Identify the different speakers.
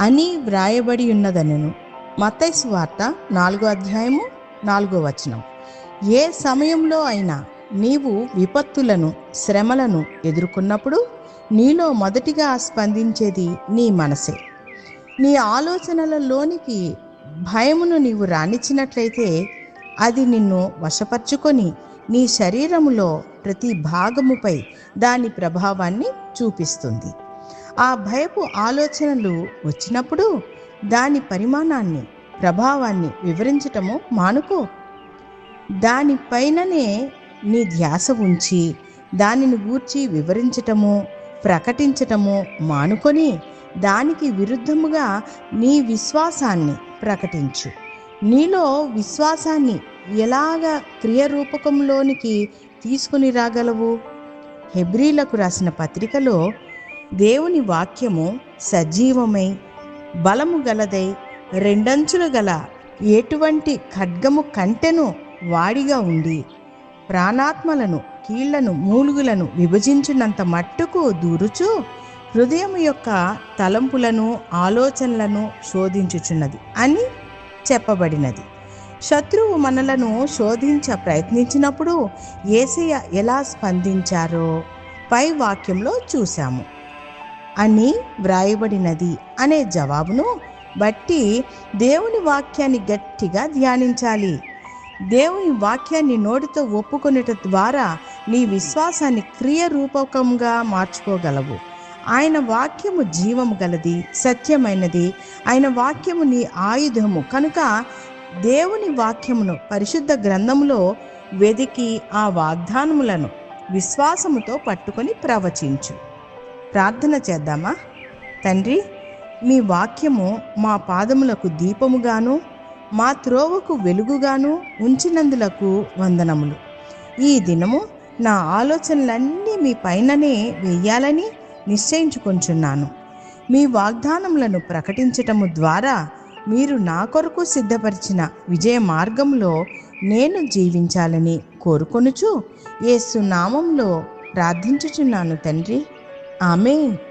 Speaker 1: అని వ్రాయబడి ఉన్నదనను. మతైసు వార్త నాలుగో అధ్యాయము నాలుగో వచనం. ఏ సమయంలో అయినా నీవు విపత్తులను శ్రమలను ఎదుర్కొన్నప్పుడు నీలో మొదటిగా స్పందించేది నీ మనసే. నీ ఆలోచనలలోనికి భయమును నీవు రాణించినట్లయితే అది నిన్ను వశపరుచుకొని నీ శరీరములో ప్రతి భాగముపై దాని ప్రభావాన్ని చూపిస్తుంది. ఆ భయపు ఆలోచనలు వచ్చినప్పుడు దాని పరిమాణాన్ని ప్రభావాన్ని వివరించటము మానుకో. దానిపైననే నీ ధ్యాస ఉంచి దానిని గూర్చి వివరించటము ప్రకటించటము మానుకొని దానికి విరుద్ధముగా నీ విశ్వాసాన్ని ప్రకటించు. నీలో విశ్వాసాన్ని ఎలాగ క్రియరూపకంలోనికి తీసుకుని రాగలవు? హెబ్రీలకు రాసిన పత్రికలో దేవుని వాక్యము సజీవమై బలము గలదై రెండంచులు గల ఎటువంటి ఖడ్గము కంటెను వాడిగా ఉండి ప్రాణాత్మలను కీళ్ళను మూలుగులను విభజించినంత మట్టుకు దూరుచు హృదయం యొక్క తలంపులను ఆలోచనలను శోధించుచున్నది అని చెప్పబడినది. శత్రువు మనలను శోధించ ప్రయత్నించినప్పుడు ఏసయ్య ఎలా స్పందించారో పై వాక్యంలో చూశాము. అని వ్రాయబడినది అనే జవాబును బట్టి దేవుని వాక్యాన్ని గట్టిగా ధ్యానించాలి. దేవుని వాక్యాన్ని నోటితో ఒప్పుకొనుట ద్వారా నీ విశ్వాసాన్ని క్రియరూపకంగా మార్చుకోగలవు. ఆయన వాక్యము జీవము గలది సత్యమైనది. ఆయన వాక్యము నీ ఆయుధము. కనుక దేవుని వాక్యమును పరిశుద్ధ గ్రంథములో వెదికి ఆ వాగ్దానములను విశ్వాసముతో పట్టుకొని ప్రవచించు. ప్రార్థన చేద్దామా? తండ్రి మీ వాక్యము మా పాదములకు దీపముగాను మా త్రోవకు వెలుగుగాను ఉంచినందులకు వందనములు. ఈ దినము నా ఆలోచనలన్నీ మీ పైననే వెయ్యాలని నిశ్చయించుకుంటున్నాను మీ వాగ్దానములను ప్రకటించటము ద్వారా మీరు నా కొరకు సిద్ధపరిచిన విజయ మార్గంలో నేను జీవించాలని కోరుకొనుచు ఏసునామంలో ప్రార్థించుచున్నాను తండ్రి. Amém?